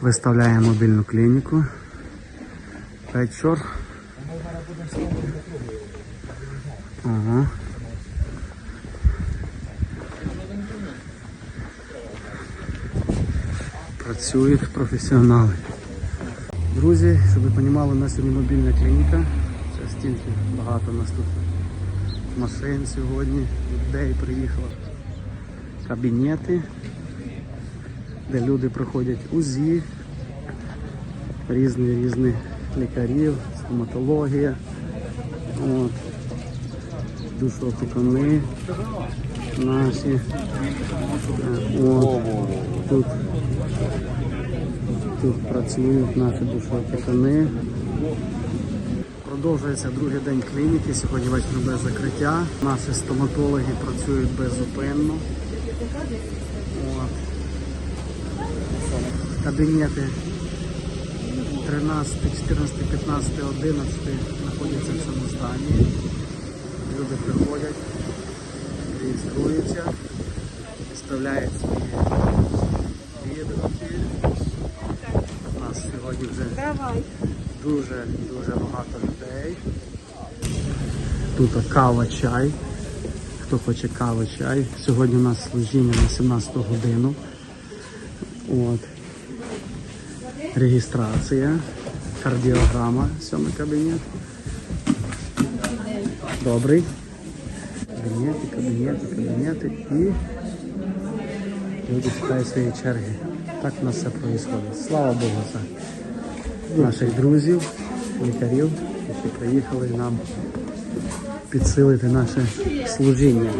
Виставляє мобільну клініку. Вечір. Ага. Працюють професіонали. Друзі, щоб ви розуміли, у нас сьогодні мобільна клініка. Це стільки багато у нас тут машин сьогодні, людей приїхало. Кабінети, де люди проходять УЗІ, різні різні лікарів, стоматологія, от, душоопікуни наші. От, тут, тут працюють наші душоопікуни. Продовжується другий день клініки. Сьогодні вечір без закриття. Наші стоматологи працюють беззупинно. От. Кабінети 13, 14, 15, 11 знаходяться в цьому стані. Люди приходять, реєструються, виставляють свої відгуки. У нас сьогодні вже дуже дуже багато людей. Тут кава, чай. Хто хоче кава, чай. Сьогодні у нас служіння на 17 годину. От. Реєстрація, кардіограма, сьомий кабінет. Добрий. Кабінети, кабінети, кабінети і люди чекають свої черги. Так у нас все відбувається. Слава Богу за наших друзів, лікарів, які приїхали нам підсилити наше служіння.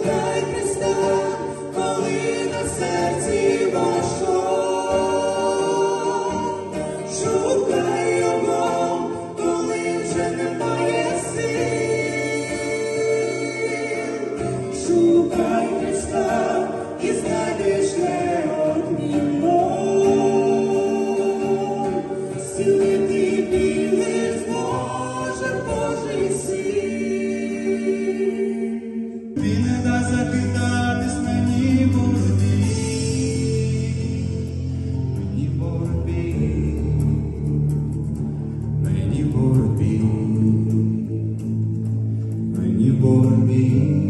Шукай Христа, коли на серці важко. Шукай його, коли вже немає сил. Шукай Христа і знайдеш мені в